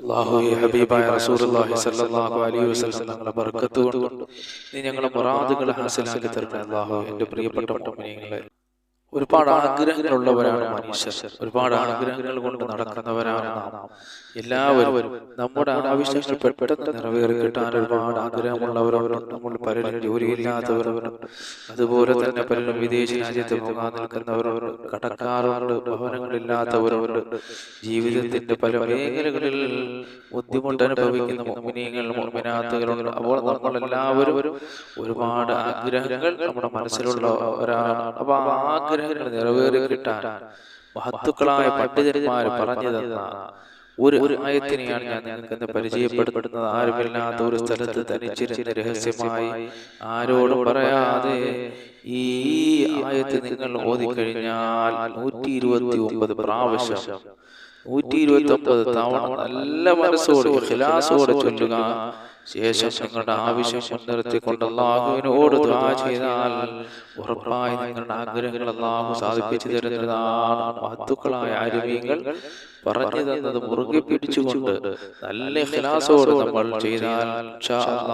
അള്ളാഹുവെ ഹബീബായ റസൂലുള്ളാഹി സ്വല്ലല്ലാഹു അലൈഹി വസല്ലം ബർക്കത്ത് കൊണ്ട് നീ ഞങ്ങളെ മുറാദുകൾ ഹാസിലാക്കി തരണേ. അള്ളാഹു എന്റെ പ്രിയപ്പെട്ട മുഅ്മിനീങ്ങളെ ഒരുപാട് ആഗ്രഹങ്ങളുള്ളവരാണ് മനുഷ്യർ. ഒരുപാട് ആഗ്രഹങ്ങൾ കൊണ്ട് നടക്കുന്നവരാണ് നാം. എല്ലാവരും നമ്മുടെ ആവശ്യങ്ങൾ പെട്ടെന്ന് നിറവേറി കിട്ടാൻ ഒരുപാട് ആഗ്രഹമുള്ളവരുണ്ട് നമ്മൾ പലരും ജോലിയില്ലാത്തവരുണ്ട്. അതുപോലെ തന്നെ പലരും വിദേശ രാജ്യത്ത് പോകാൻ നിൽക്കുന്നവരവരുണ്ട് കടക്കാറുണ്ട് ഭവനങ്ങളില്ലാത്തവരവരുണ്ട് ജീവിതത്തിന്റെ പല മേഖലകളിൽ ബുദ്ധിമുട്ട് അനുഭവിക്കുന്ന മോമിനിയങ്ങൾ മോമിനാത്തുകളുണ്ട് അപ്പോൾ നമ്മൾ എല്ലാവരും ഒരുപാട് ആഗ്രഹങ്ങൾ നമ്മുടെ മനസ്സിലുള്ള ഒരാളാണ്. അപ്പോൾ ആ ആഗ്രഹങ്ങൾ നിറവേറി കിട്ടാൻ മഹത്തുക്കളായ പണ്ഡിതന്മാർ പറഞ്ഞു തന്ന ഒരു ഒരു ആയത്തിനെയാണ് ഞാൻ നിങ്ങൾക്ക് പരിചയപ്പെടുത്തുന്നത്. ആരുമില്ലാത്ത ഒരു സ്ഥലത്ത് തനിച്ചിരുന്ന് രഹസ്യമായി ആരോടും പറയാതെ ഈ ആയത്ത് നിങ്ങൾ ഓതിക്കഴിഞ്ഞാൽ നൂറ്റി ഇരുപത്തി ഒമ്പത് പ്രാവശ്യം നൂറ്റി ഇരുപത്തി ഒമ്പത് തവണ നല്ല മനസ്സോട് ഹിലാസോട് ചൊല്ലുക ശേഷം നിങ്ങളുടെ ആവശ്യം മുൻനിർത്തിക്കൊണ്ട് അള്ളാഹുവിനോട് ദ്വാ ചെയ്താൽ ഉറപ്പായി നിങ്ങളുടെ ആഗ്രഹങ്ങൾ അള്ളാഹു സാധിപ്പിച്ചു തരുന്നതാണ്. മഹത്തുക്കളായ ആരോഗ്യങ്ങൾ പറഞ്ഞു തന്നത് മുറുകെ പിടിച്ചുകൊണ്ട് നല്ല ഹിലാസോട് നമ്മൾ ചെയ്താൽ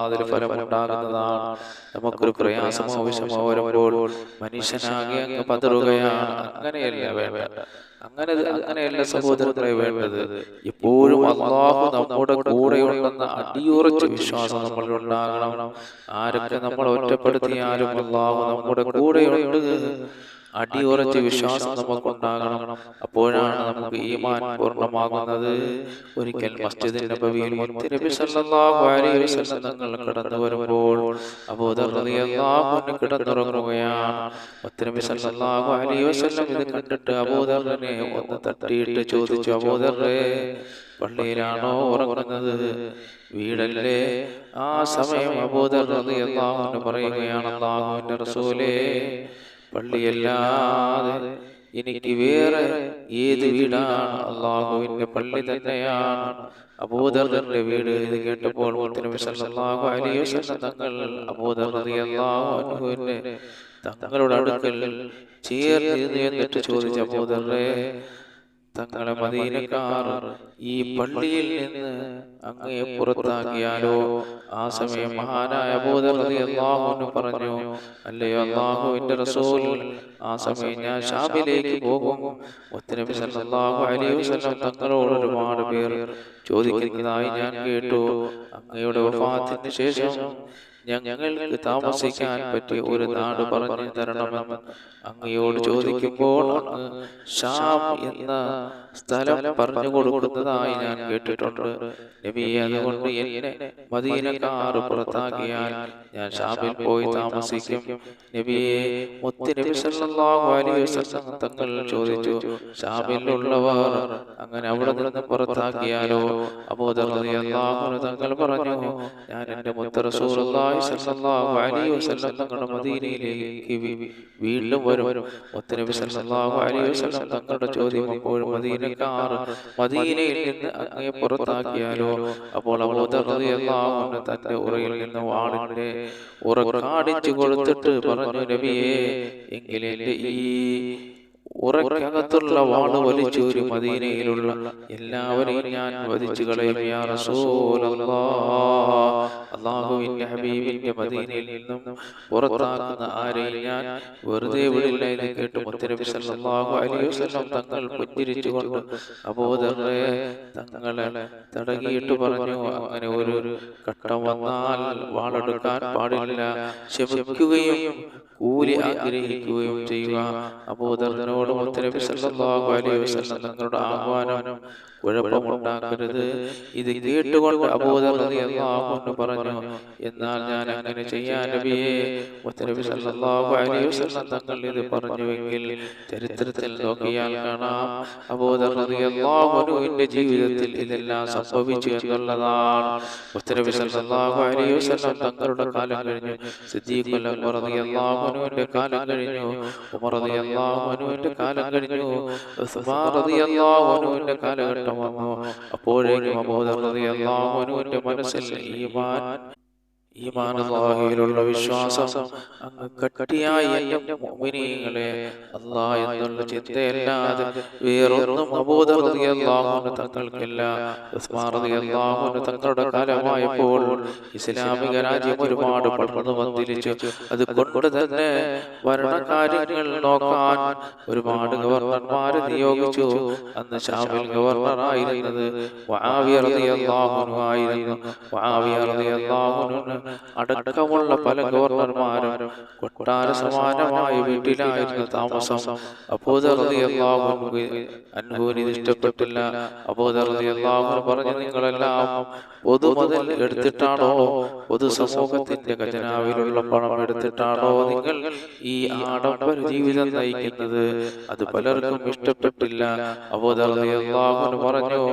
അതിൽ ഫലമുണ്ടാകുന്നതാണ്. നമുക്കൊരു പ്രയാസം ആവശ്യമോ വരുമ്പോൾ മനുഷ്യനാകെ അങ്ങ് പതറുകയാണ്. അങ്ങനെയല്ല വേണ്ട അങ്ങനെ അങ്ങനെയല്ല സഹോദരങ്ങളെ വേണ്ടത്. എപ്പോഴും അള്ളാഹു നമ്മുടെ കൂടെയുണ്ടെന്ന അടിയുറച്ച വിശ്വാസം നമ്മളിൽ ഉണ്ടാകണം ആരൊക്കെ നമ്മൾ ഒറ്റപ്പെടുത്തിയാലും അള്ളാഹു നമ്മുടെ കൂടെയുണ്ട് അടിയുറച്ച വിശ്വാസം നമുക്കുണ്ടാകണം അപ്പോഴാണ് നമുക്ക് ഈമാൻ പൂർണമാകുന്നത്. ഒരിക്കൽ മസ്ജിദിന്റെ നബവിയിൽ മുത്തുനബി സല്ലല്ലാഹു അലൈഹി വസല്ലം തങ്ങൾ കടന്നു വരുമ്പോൾ അബൂദർ റളിയല്ലാഹു അൻഹു കിടന്നുറങ്ങുകയാണ്. മുത്തുനബി സല്ലല്ലാഹു അലൈഹി വസല്ലം ഇത് കണ്ടിട്ട് അബൂദറിനെ ഒന്ന് തട്ടിയിട്ട് ചോദിച്ചു അബൂദറെ പള്ളിയിലാണോ ഉറങ്ങുന്നത്? വീടല്ലേ? ആ സമയം റളിയല്ലാഹു അൻഹു പറയുകയാണ് അല്ലാഹുവിന്റെ റസൂലേ പള്ളിയല്ലാതെ എനിക്ക് വേറെ ഏത് വീടാണ്? അള്ളാഹുവിന്റെ പള്ളി തന്നെയാണ്. അബൂദറിന്റെ വീട് ഇത് കേട്ടപ്പോൾ തങ്ങൾ അബൂദർ റളിയല്ലാഹു അൻഹുവിന്റെ തങ്ങളുടെ അടുക്കൽ ചേർന്ന് എന്നിട്ട് ചോദിച്ച അബൂദറെ തങ്ങളെ മദീനക്കാർ ഈ പള്ളിയിൽ നിന്ന് അങ്ങയെ പുറത്താക്കിയാലോ? ആ സമയം മഹാനായ അബൂദർഹു പറഞ്ഞു അല്ലയോ അള്ളാഹുവിന്റെ റസൂൽ ആ സമയം ഞാൻ ഷാബിലേക്ക് പോകും. ഒത്തിരി സല്ലല്ലാഹു അലൈഹി വസല്ലം തങ്ങളോട് ഒരുപാട് പേർ ചോദിക്കുന്നതായി ഞാൻ കേട്ടു. അങ്ങയുടെ വഫാത്തിന് ശേഷം ഞങ്ങൾക്ക് താമസിക്കാൻ പറ്റിയ ഒരു നാട് പറഞ്ഞു തരണമെന്ന് അങ്ങയോട് ചോദിക്കുമ്പോൾ അങ്ങ് ഷാം എന്ന സ്ഥലം പറഞ്ഞു കൊടുക്കുന്നതായി ഞാൻ കേട്ടിട്ടുണ്ട്. നബിയെ അതുകൊണ്ട് എന്നെ മദീനക്കാർ പുറത്താക്കിയാൽ ഞാൻ ഷാബിൽ പോയി താമസിക്കും. നബിയെ മുത്ത് നബി സല്ലല്ലാഹു അലൈഹി വസല്ലം തങ്ങൾ ചോദിച്ചു ഷാബിലുള്ളവർ അങ്ങനെ അവിടെ നിന്ന് പുറത്താക്കിയാലോ? അബൂദർ റളിയല്ലാഹു അൻഹു തങ്ങൾ പറഞ്ഞു ഞാൻ എന്റെ മുത്ത് റസൂലുള്ളാഹി സല്ലല്ലാഹു അലൈഹി വസല്ലം തങ്ങളുടെ മദീനയിലേക്ക് വീണ്ടും വരും. മുത്ത് നബി സല്ലല്ലാഹു അലൈഹി വസല്ലം തങ്ങളുടെ ചോദ്യം അപ്പോൾ മദീനക്കാർ മദീനയിൽ നിന്ന് അങ്ങേ പുറത്താക്കിയാലോ? അപ്പോൾ തന്റെ ഉറയിൽ നിന്ന് വാളിന്റെ ഉറക്കാടിച്ചു കൊടുത്തിട്ട് പറഞ്ഞു നബിയെ എങ്കിൽ എന്റെ ഈ ഉറക്കകത്തുള്ള വാൾ ഒരു മദീനയിലുള്ള എല്ലാവരെയും ഞാൻ വധിച്ചു കളയും യാ അള്ളാഹുവിന്റെ ഹബീബിന്റെ മദീനയിൽ നിന്നും പുറത്താക്കുന്ന ആരെയും ഞാൻ വെറുതെ വിടില്ല എന്ന് കേട്ട് മുത്തനബി സല്ലല്ലാഹു അലൈഹി വസല്ലം തങ്ങൾ പുഞ്ചിരിച്ചുകൊണ്ട് അബൂദറെ തങ്ങളെ തടകിയിട്ട് പറഞ്ഞു അങ്ങനെ ഒരു ഘട്ടം വന്നാൽ വാളെടുക്കാൻ പാടില്ല. ശമിക്കുകയും കൂലി ആഗ്രഹിക്കുകയും ചെയ്യുക. അബൂദറിനോട് മുത്തനബി സല്ലല്ലാഹു അലൈഹി വസല്ലം തങ്ങളുടെ ആഹ്വാനം കുഴപ്പമുണ്ടാക്കരുത്. ഇത് കേട്ടുകൊണ്ട് അൻഹു പറഞ്ഞു. എന്നാൽ ഞാൻ അങ്ങനെ ചെയ്യാൻ നബിയെ തങ്ങൾ ഇത് പറഞ്ഞുവെങ്കിൽ ചരിത്രത്തിൽ നോക്കിയാൽ കാണാം. റളിയല്ലാഹു ജീവിതത്തിൽ ഇതെല്ലാം സംഭവിച്ചു എന്നുള്ളതാണ്. തങ്ങളുടെ കാലം കഴിഞ്ഞു. സിദ്ദീഖ് റളിയല്ലാഹു അൻഹുവിന്റെ കാലം കഴിഞ്ഞു. അൻഹുവിന്റെ കാലം കഴിഞ്ഞു. കാലഘട്ടം വന്നു അപ്പോഴേക്കും മനസ്സിൽ ഈമാൻ ഈമാനുള്ള വിശ്വാസം അങ്ങ് കട്ടിയായി എന്റെ മോമിനിയങ്ങളെ അല്ലാ എന്നുള്ള ചിന്തയല്ലാതെ വേറൊന്നും അബോധറിയാഹുന് തങ്ങൾക്കില്ല. ഉസ്മാറിയാഹുന് തങ്ങളുടെ കാലമായപ്പോൾ ഇസ്ലാമിക രാജ്യം ഒരുപാട് പടർന്നു വന്നിരിച്ചു. അത് കൊണ്ട് തന്നെ ഭരണകാര്യങ്ങൾ നോക്കാൻ ഒരുപാട് ഗവർണർമാരെ നിയോഗിച്ചു. അന്ന് ഷാമിൽ ഗവർണറായിരുന്നത് ആയിരുന്നു. അടക്കമുള്ള പല ഗവർണർമാരും കൊട്ടാര സമാനമായ വീട്ടിലായിരുന്നു താമസം അബോധിഷ്ടപ്പെട്ടില്ല ഇഷ്ടപ്പെട്ടില്ല പറഞ്ഞു നിങ്ങളെല്ലാം പൊതുമുതൽ എടുത്തിട്ടാണോ? പൊതുസമൂഹത്തിന്റെ ഖജനാവിലുള്ള പണം എടുത്തിട്ടാണോ നിങ്ങൾ ഈ ആഡംബര ജീവിതം നയിക്കുന്നത്? അത് പലർക്കും ഇഷ്ടപ്പെട്ടില്ല. അള്ളാഹു പറഞ്ഞു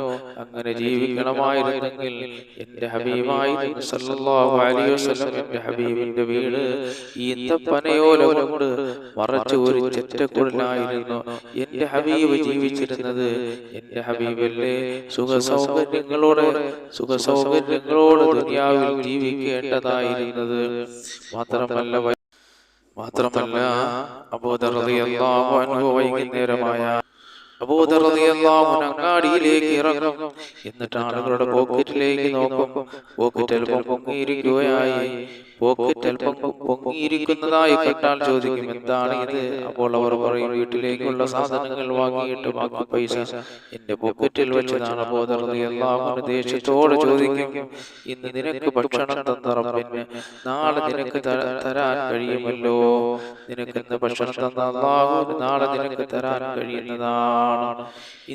അങ്ങനെ ജീവിക്കണമായിരുന്നെങ്കിൽ എന്റെ ഹബീബായി സല്ലല്ലാഹു അലൈഹി വസല്ലം എന്റെ ഹബീബിന്റെ വീട് ഈന്തപ്പനയോല കൊണ്ട് മറച്ചു ഒരു എന്റെ ഹബീബ് ജീവിച്ചിരുന്നത് എന്റെ ഹബീബല്ലേ സുഖ സൗകര്യങ്ങളോടെ സുഖ സൗകര്യങ്ങളോട് ദുനിയാവിൽ ജീവിക്കേണ്ടതായിരുന്നത്. മാത്രമല്ല മാത്രമല്ല അനുഭവ വൈകുന്നേരമായ അങ്ങാടിയിലേക്ക് ഇറങ്ങും. എന്നിട്ട് ആളുകളുടെ പോക്കറ്റിലേക്ക് നോക്കും. പോക്കറ്റിൽ അല്പം പൊങ്ങിയിരിക്കുകയായി. പോക്കറ്റ് അല്പം പൊങ്ങിയിരിക്കുന്നതായി കണ്ടാൽ ചോദിക്കും എന്താണ് ഇത്? അപ്പോൾ അവർ പറയും വീട്ടിലേക്കുള്ള സാധനങ്ങൾ വാങ്ങിയിട്ട് ബാക്കി പൈസ എന്റെ പോക്കറ്റിൽ വെച്ചതാണ് ബോധർന്ന് എല്ലാവരും ദേഷ്യത്തോടെ ചോദിക്കും ഇന്ന് നിനക്ക് ഭക്ഷണം തന്നറപ്പിന് നാളെ നിനക്ക് തരാൻ കഴിയുമല്ലോ? നിനക്ക് ഇന്ന് ഭക്ഷണം തന്ന അള്ളാഹു നാളെ നിനക്ക് തരാൻ കഴിയുന്നതാണ്.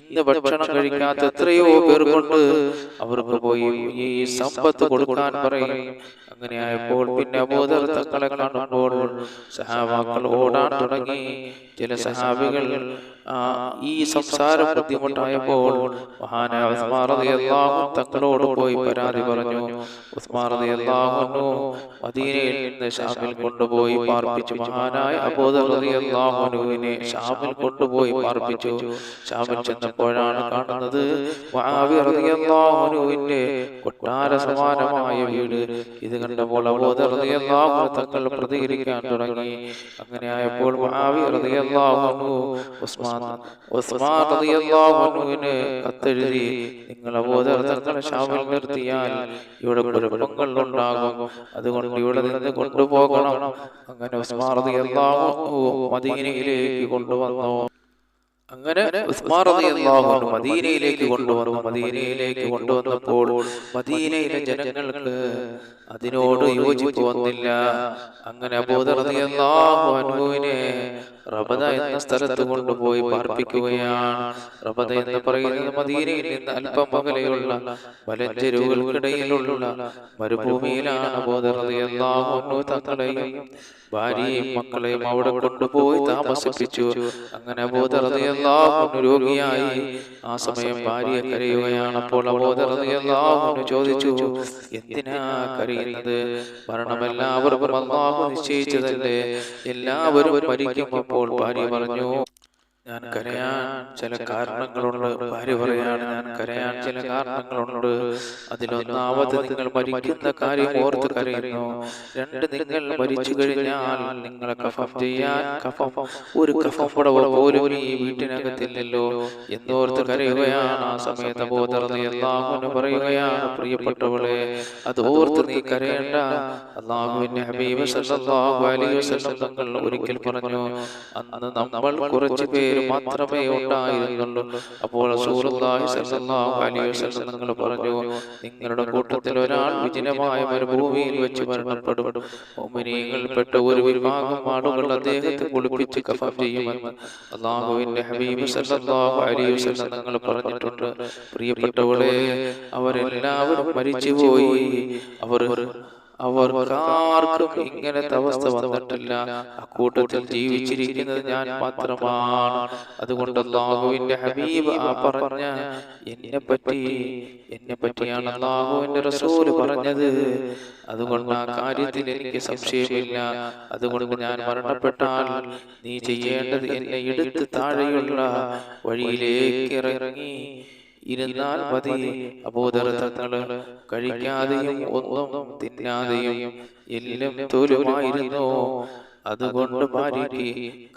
ഇന്ന് ഭക്ഷണം കഴിക്കാത്ത എത്രയോ പേർ കൊണ്ട് അവർക്ക് പോയി ഈ സമ്പത്ത് കൊടുക്കാൻ പറയും. അങ്ങനെയായപ്പോൾ പിന്നെ അബോധർ തങ്ങളെ കാണുമ്പോൾ സഹാബാക്കൾ ഓടാൻ തുടങ്ങി. ചില സഹാബികൾ ഈ സംസാരം ബുദ്ധിമുട്ടായപ്പോൾ മഹാനായ തങ്ങളോട് പോയി പരാതി പറഞ്ഞു. ഉസ്മാറിയാഹുനു മദീനയിൽ നിന്ന് ഷാമിൽ കൊണ്ടുപോയി പാർപ്പിച്ചു. മഹാനായ അബോധറിയാഹുനുവിനെ ഷാമിൽ കൊണ്ടുപോയി പാർപ്പിച്ചു. ഷാമിൽ ചെന്നപ്പോഴാണ് കാണുന്നത് ാഹുനുവിന്റെ കൊട്ടാര സമാനമായ വീട്. ഇത് കണ്ടപ്പോൾ അബോധറിയാഹു തങ്ങൾ പ്രതികരിക്കാൻ തുടങ്ങി. അങ്ങനെ ആയപ്പോൾ ഉസ്മാൻ റളിയല്ലാഹുവിന് കത്തെഴുതി നിങ്ങൾ അബോധർത്തങ്ങളെ ഷാമിൽ നിർത്തിയാൽ ഇവിടെ കുഴപ്പങ്ങൾ ഉണ്ടാകും. അതുകൊണ്ട് ഇവിടെ നിന്ന് കൊണ്ടുപോകണം. അങ്ങനെ ഉസ്മാൻ മദീനയിലേക്ക് കൊണ്ടുവന്നു. അങ്ങനെ മദീനയിലേക്ക് കൊണ്ടുവന്നു. മദീനയിലേക്ക് കൊണ്ടുവന്നപ്പോൾ മദീനയിലെ ജനങ്ങൾക്ക് അതിനോട് യോജിപ്പ് വന്നില്ല. അങ്ങനെ അബോധറിയാഹുവിനെ റബദ എന്ന സ്ഥലത്ത് കൊണ്ടുപോയി പാർപ്പിക്കുകയാണ്. റബദ എന്ന് പറയുന്നത് മദീനയിൽ നിന്ന് അല്പം അകലെയുള്ള മലഞ്ചെരുവുകൾക്കിടയിലുള്ള മരുഭൂമിയിലാണ് അബോധറിയാഹു തങ്ങളെയും ഭാര്യയും മക്കളെയും അവിടെ കൊണ്ടുപോയി താമസിപ്പിച്ചു. അങ്ങനെ അബോധറിയാഹു രോഗിയായി. ആ സമയം ഭാര്യ കരയുകയാണ്. അപ്പോൾ അബോധറിയാഹു ചോദിച്ചു എന്തിനാ കരയുന്നത് മരണമെല്ലാവർക്കും അള്ളാഹു നിശ്ചയിച്ചതല്ലേ? എല്ലാവരും മരിക്കുമ്പോൾ ഭാര്യ പറഞ്ഞു ഞാൻ കരയാൻ ചില കാരണങ്ങളുണ്ട് ഭാര്യ പറയാണ്. ഞാൻ കരയാൻ ചില കാരണങ്ങളുണ്ട് അതിലൊന്നാമത് നിങ്ങൾ മരിക്കുന്ന കാര്യം ഓർത്ത് കരയുന്നു. രണ്ട് നിങ്ങൾ മരിച്ചു കഴിഞ്ഞാൽ നിങ്ങളെ കഫം ചെയ്യാൻ കഫം. ഒരു കഫം പടവ പോലും ഈ വീട്ടിനകത്തില്ലല്ലോ. എന്നോർത്ത് കരയുകയാണ് ആ സമയത്ത് ബോധർന്ന് പറയുകയാണ്. പ്രിയപ്പെട്ടവളെ അത് ഓർത്ത് നീ കരയേണ്ട. അള്ളാഹുവിന്റെ ഹബീബ് സല്ലല്ലാഹു അലൈഹി വസല്ലം തങ്ങൾ ഒരിക്കൽ പറഞ്ഞു അന്ന് നമ്മൾ കുറച്ച് പേര് പേര് മാത്രമേ ഉണ്ടായിരുന്നുള്ളൂ. അപ്പോൾ നിങ്ങൾ പറഞ്ഞു നിങ്ങളുടെ കൂട്ടത്തിൽ ഒരാൾ വിജനമായ ഒരു ഭൂമിയിൽ വെച്ച് മരണപ്പെടും. പെട്ട ഒരു വിഭാഗം ആളുകൾ അദ്ദേഹത്തെ കുളിപ്പിച്ച് കഫം ചെയ്യുമെന്ന് അള്ളാഹുവിന്റെ ഹബീബ് സല്ലല്ലാഹു അലൈഹി വസല്ലം നിങ്ങൾ പറഞ്ഞിട്ടുണ്ട്. പ്രിയപ്പെട്ടവളെ അവരെല്ലാവരും മരിച്ചുപോയി. അവർ അവർക്കാർക്കും ഇങ്ങനത്തെ അവസ്ഥ വന്നിട്ടില്ല. അക്കൂട്ടത്തിൽ ജീവിച്ചിരിക്കുന്നത് ഞാൻ മാത്രമാണ്. അതുകൊണ്ട് അള്ളാഹുവിന്റെ ഹബീബ് ആ പറഞ്ഞ എന്നെ പറ്റി എന്നെ പറ്റിയാണ് അള്ളാഹുവിന്റെ റസൂൽ പറഞ്ഞത്. അതുകൊണ്ട് ആ കാര്യത്തിൽ എനിക്ക് സംശയമില്ല. അതുകൊണ്ട് ഞാൻ മരണപ്പെട്ടാൽ നീ ചെയ്യേണ്ടത് എന്നെ എടുത്ത് താഴെയുള്ള വഴിയിലേക്ക് ഇറങ്ങി ഇരുന്നാൽ മതി. അബോധരത്തങ്ങൾ കഴിക്കാതെയും ഒന്നും തിന്നാതെയും എല്ലാം തോലുമായിരുന്നു അതുകൊണ്ട് ഭാര്യയ്ക്ക്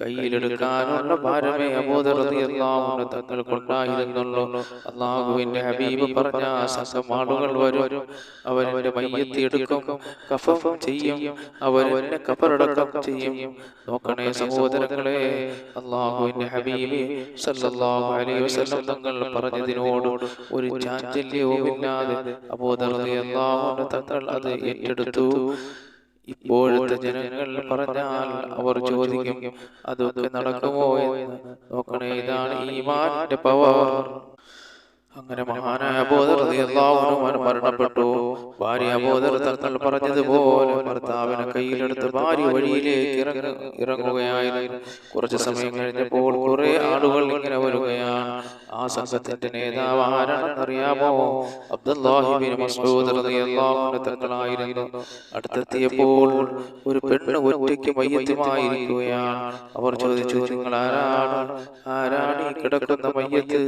കയ്യിലെടുക്കാനുള്ള ഭാരമേ അബോധറിയാവുന്ന തങ്ങൾക്കുണ്ടായിരുന്നുള്ളൂ. അള്ളാഹുവിന്റെ ഹബീബ് പറഞ്ഞ സംഘം ആളുകൾ വരും. അവരുടെ മയ്യത്തി എടുക്കും കഫം ചെയ്യും. അവരെന്നെ കബറടക്കം ചെയ്യും. നോക്കണേ സഹോദരങ്ങളെ അള്ളാഹുവിന്റെ ഹബീബ് സല്ലല്ലാഹു അലൈഹി വസല്ലം തങ്ങൾ പറഞ്ഞതിനോട് ഒരു ചാഞ്ചല്യവുമില്ലാതെ അബോധറിയാവുന്ന തങ്ങൾ അത് ഏറ്റെടുത്തു. ഇപ്പോഴത്തെ ജനങ്ങൾ പറഞ്ഞാൽ അവർ ചോദിക്കും അതൊക്കെ നടക്കുമോ എന്ന്? നോക്കണേ ഇതാണ് ഈമാന്റെ പവർ അങ്ങനെ മഹാനായ അബോധർ മരണപ്പെട്ടു. ഭാര്യ അബോധർ തങ്ങൾ പറഞ്ഞതുപോലെ ഭർത്താവിനെ കയ്യിലെടുത്ത് ഭാര്യ വഴിയിലേക്ക് ഇറങ്ങ ഇറങ്ങുകയായിരുന്നു. കുറച്ച് സമയം കഴിഞ്ഞപ്പോൾ കുറെ ആളുകൾ ഇങ്ങനെ വരികയാണ്. ആ സംഘത്തിന്റെ നേതാവ് ആരാണെന്നറിയാമോ? അബ്ദുല്ലാഹിബിൻ മസ്ഊദ് റളിയല്ലാഹു അൻഹു തങ്ങളായിരുന്നു. അടുത്തെത്തിയപ്പോൾ ഒരു പെണ്ണ് ഒറ്റയ്ക്ക് മയ്യത്തുമായിരിക്കുകയാണ്. അവർ ചോദിച്ചു നിങ്ങൾ ആരാണ് ആരാണ് ഈ കിടക്കുന്ന മയ്യത്ത്?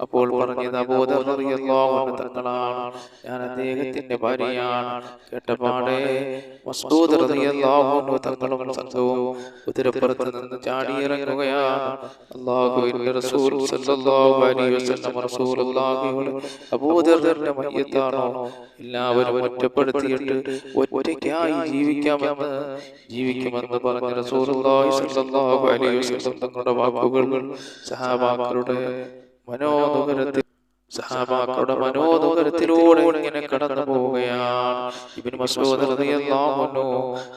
അപ്പോൾ പറഞ്ഞത് അബൂദർ റളിയല്ലാഹു അൻഹു തങ്ങളാണ്. ഞാൻ അദ്ദേഹത്തിന്റെ ഭാര്യയാണ്. കേട്ടപാടെ മസ്ഊദ് റളിയല്ലാഹു അൻഹു തങ്ങളും സംഘവും കുതിരപ്പുറത്ത് നിന്ന് ചാടിയിറങ്ങുകയാണ്. അല്ലാഹുവിന്റെ റസൂൽ സല്ലല്ലാഹു അലൈഹി വസല്ലം റസൂലുള്ളാഹിയുടെ മയ്യത്താണോ? എല്ലാവരും ഒറ്റപ്പെടുത്തിയിട്ട് ഒറ്റയ്ക്കായി ജീവിക്കാമെന്ന് ജീവിക്കുമെന്ന് പറഞ്ഞ റസൂലുള്ളാഹി സല്ലല്ലാഹു അലൈഹി വസല്ലം തങ്ങളുടെ വാക്കുകൾ സഹാബാക്കളുടെ സഹാബാക്കളുടെ മനോദുരത്തിലൂടെ ഇങ്ങനെ കടന്നു പോവുകയാണ്. ഇബിൻ മസൂദ് റളിയല്ലാഹു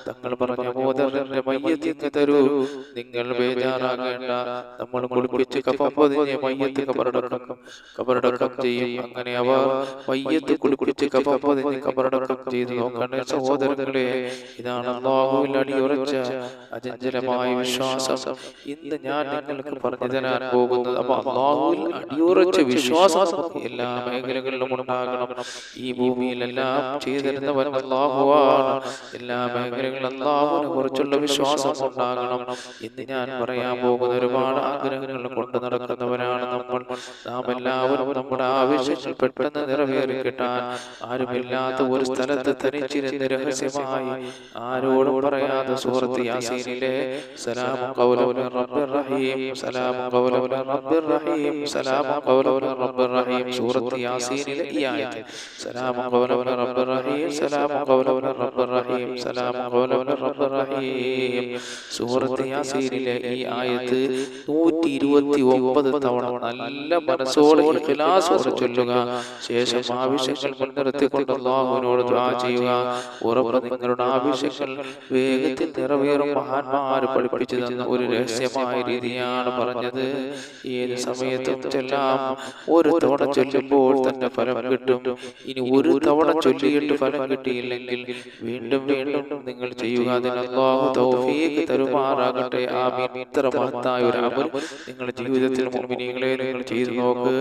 തങ്ങൾ പറഞ്ഞ മോദരന്റെ മയ്യത്തിക്ക് തരൂ. നിങ്ങൾ ബേജാറാകേണ്ട. നമ്മൾ കുളിപ്പിച്ച് കപ്പം പൊതിഞ്ഞ് മയ്യത്ത് കബറടക്കം. കബറടക്കം. ചെയ്യും. അങ്ങനെ അവർ മയ്യത്ത് കുളിപ്പിച്ച് കപ്പം പൊതിഞ്ഞ് കബറടക്കം ചെയ്തു. നോക്കണേ സഹോദരങ്ങളെ ഇതാണ് അള്ളാഹുവിൽ അടിയുറച്ച അചഞ്ചലമായ വിശ്വാസം. ഇന്ന് ഞാൻ നിങ്ങൾക്ക് പറഞ്ഞു തരാൻ പോകുന്നത് അപ്പൊ അള്ളാഹുവിൽ അടിയുറച്ച വിശ്വാസം നമുക്ക് എല്ലാ മേഖലകളിലും ഉണ്ടാകണം. ഈ ഭൂമിയിലെല്ലാം ചെയ്തിരുന്നവൻ അള്ളാഹുവാണ്. എല്ലാ മേഖലകളിലും അള്ളാഹുവിനെ കുറിച്ചുള്ള വിശ്വാസം ഉണ്ടാകണം. ഇന്ന് ഞാൻ പറയാൻ പോകുന്ന ഒരുപാട് ആഗ്രഹങ്ങൾ കൊണ്ട് നടക്കുന്നവരാണ് നമ്മൾ. നാം എല്ലാവരും നമ്മുടെ ആവശ്യങ്ങൾ പെട്ടെന്ന് നിറവേറി കിട്ടാൻ ആരുമില്ലാത്ത ഒരു സ്ഥലത്ത് തനിച്ചിരുന്ന് രഹസ്യമായി? ആരോടും പറയാതെ സൂറത്ത് യാസീനിലെ സലാം റബ്ബിർ റഹീം സലാം റബ്ബിർ റഹീം സലാം റബ്ബിർ റഹീം സൂറത്ത് യാസീനിലെ ഈ ആയത്ത്. സലാമു ഖൗലൗന റബ്ബിർ റഹീം സലാമു ഖൗലൗന റബ്ബിർ റഹീം സലാമു ഖൗലൗന റബ്ബിർ റഹീം സൂറത്ത് യാസീനിലെ ഈ ആയത്ത് നൂറ്റി ഇരുപത്തി ഒമ്പത് തവണ നല്ല മനസ്സോടെ ഇഖ്ലാസോടെ ചൊല്ലുക. ശേഷം ആവശ്യങ്ങൾ മുൻനിർത്തിക്കൊണ്ട് അള്ളാഹുവിനോട് ദുആ ചെയ്യുക. ഉറപ്പ് നിങ്ങളുടെ ആവശ്യങ്ങൾ വേഗത്തിൽ നിറവേറും മഹാന്മാർ പഠിപ്പിച്ചു തന്ന ഒരു രഹസ്യമായ രീതിയാണ് പറഞ്ഞത്. ഏത് സമയത്തും ചെല്ലാം ഒരു തവണ ചൊല്ലുമ്പോൾ തന്നെ ഫലം കിട്ടും. ഇനി ഒരു തവണ ചൊല്ലിയിട്ട് ഫലം കിട്ടിയില്ലെങ്കിൽ വീണ്ടും വീണ്ടും നിങ്ങൾ ചെയ്യുക തരുമാറാകട്ടെ. ഇത്ര മഹത്തായ ഒരു അമൽ നിങ്ങളുടെ ജീവിതത്തിൽ മുമ്പിനികളെ നിങ്ങൾ ചെയ്തു നോക്ക്.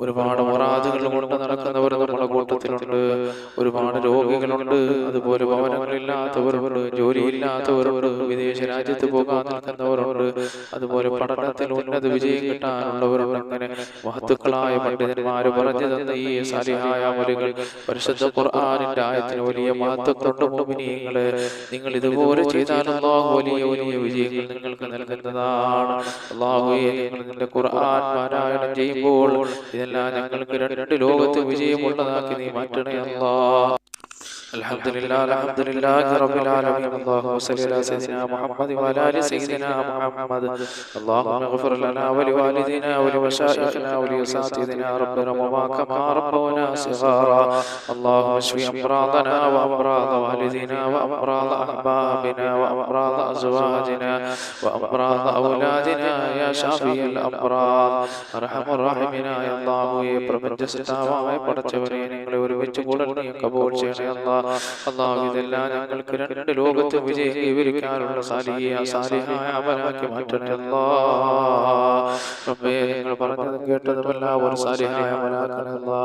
ഒരുപാട് മുറാദുകൾ കൊണ്ട് നടക്കുന്നവർ നമ്മുടെ കൂട്ടത്തിലുണ്ട്. ഒരുപാട് രോഗികളുണ്ട്. അതുപോലെ ഭവനങ്ങളില്ലാത്തവരുണ്ട്. ജോലിയില്ലാത്തവരുണ്ട്. വിദേശ രാജ്യത്ത് പോകാൻ നിൽക്കുന്നവരുണ്ട്. അതുപോലെ പഠനത്തിൽ ഉന്നത വിജയം കിട്ടാനുള്ളവരുണ്ട്. അങ്ങനെ മഹത്തുക്കളായ പണ്ഡിതന്മാർ പറഞ്ഞു തന്ന ഈ സാലിഹായ അമലുകൾ പരിശുദ്ധ ഖുർആാനിന്റെ ആയത്തിന് വലിയ മഹത്വക്കളുടെ മോമിനിയങ്ങളെ നിങ്ങൾ ഇതുപോലെ ചെയ്താൽ അള്ളാഹു വലിയ വലിയ വിജയങ്ങൾ നിങ്ങൾക്ക് നൽകുന്നതാണ്. അള്ളാഹുയെ നിങ്ങൾ നിന്റെ ഖുർആൻ പാരായണം ചെയ്യുമ്പോൾ ഇതെല്ലാം ഞങ്ങൾക്ക് രണ്ട് ലോകത്ത് വിജയമുള്ളതാക്കി നീ മാറ്റണേ അല്ലാ. الحمد لله الحمد لله رب العالمين اللهم صل على سيدنا محمد وعلى ال سيدنا محمد اللهم اغفر لنا ولوالدينا ولمشائخنا ولاساتذتنا ربنا وما كما ربونا صغارا اللهم اشف امراضنا وامراض والدينا وامراض احبابنا وامراض ازواجنا وامراض اولادنا يا شافي الامراض ارحم الراحمين يا الله പ്രപഞ്ച സൃഷ്ടാവായ പടച്ചവനെ ഞങ്ങളെ ഒരുമിച്ച് കൂടൽ നീ കബൂൾ ചെയ്യണേ അല്ലാ. അള്ളാഹു ഇതെല്ലാം ഞങ്ങൾക്ക് രണ്ട് ലോകത്ത് വിജയം വിവരിക്കാനുള്ള സാലിഹിയ സാലിഹായ അമലാക്കി മാറ്റണേ അല്ലാ. റബ്ബേ നിങ്ങൾ പറഞ്ഞതും കേട്ടതുമെല്ലാം ഒരു സാലിഹായ അമലാക്കണേ അല്ലാ.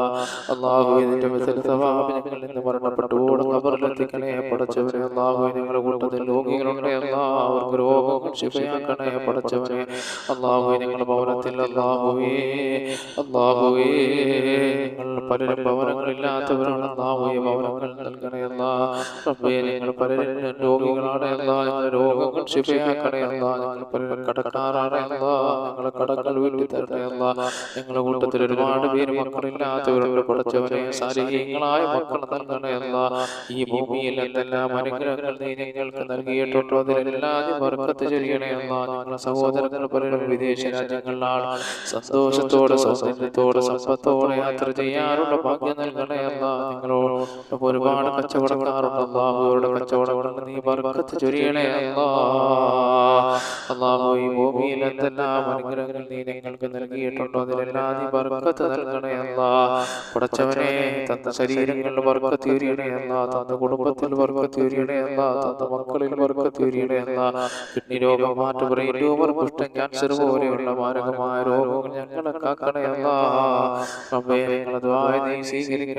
അള്ളാഹു ഇതിന്റെ വിധത്തിൽ സവാബ് ഞങ്ങളിൽ നിന്ന് മരണപ്പെട്ടു ഖബറിലെത്തിക്കണേ പടച്ചവനെ അള്ളാഹു നിങ്ങളുടെ കൂട്ടത്തിൽ രോഗികളുണ്ട് അല്ലാ അവർക്ക് രോഗങ്ങൾ ശിഫയാക്കണേ പടച്ചവനെ അള്ളാഹു നിങ്ങളുടെ ഭവനത്തിൽ അല്ലാഹുവേ. അല്ലാഹുവേ. നിങ്ങൾ പലരും ഭവനങ്ങളില്ലാത്തവരാണ് ഞങ്ങളുടെ രോഗങ്ങൾ കടകൾ വീട്ടി ഞങ്ങളുടെ കൂട്ടത്തിൽ ഒരുപാട് പേര് മക്കളില്ലാത്തവരുണ്ട്. പഠിച്ചവരെ ശാരീരികങ്ങളായ മക്കൾ നൽകണേ അല്ലാ. ഈ ഭൂമിയിൽ എന്തെല്ലാം അനുഗ്രഹങ്ങൾ നൽകിയിട്ടുണ്ടോ അതിലെല്ലാം അല്ലാ. ഞങ്ങളുടെ സഹോദരങ്ങൾ പലരും വിദേശ രാജ്യങ്ങളിലാണ്. സന്തോഷത്തോടെ സൗന്ദര്യത്തോടെ സമ്പത്തോടെ യാത്ര ചെയ്യാനുള്ള ഭാഗ്യം നൽകണേ അല്ലാ നിങ്ങളോട് ഒരുപാട് കച്ചവടക്കാരുണ്ട് അള്ളാഹുവരുടെ കച്ചവടങ്ങൾ നീ ബർക്കത്ത് ചൊരിയണേ അല്ലാ. അള്ളാഹു ഈ ഭൂമിയിൽ എന്തെല്ലാം അനുഗ്രഹങ്ങൾ നീ ഞങ്ങൾക്ക് നൽകിയിട്ടുണ്ടോ? അതിലെല്ലാം നീ ബർക്കത്ത് നൽകണേ അല്ലാ. പടച്ചവനെ തന്ന ശരീരങ്ങളിൽ ബർക്കത്ത് ഉരിയണേ അല്ലാ. തന്ന കുടുംബത്തിൽ ബർക്കത്ത് ഉരിയണേ അല്ലാ. തന്ന മക്കളിൽ ബർക്കത്ത് ഉരിയണേ അല്ലാ. കിഡ്നി രോഗം മാറ്റ ബ്രെയിൻ ട്യൂമർ കുഷ്ഠം ക്യാൻസർ പോലെയുള്ള മാരകമായ രോഗങ്ങൾ ഞങ്ങളെ കാക്കണേ അല്ലാ. റബ്ബേ ഞങ്ങളെ നീ സ്വീകരിക്കണേ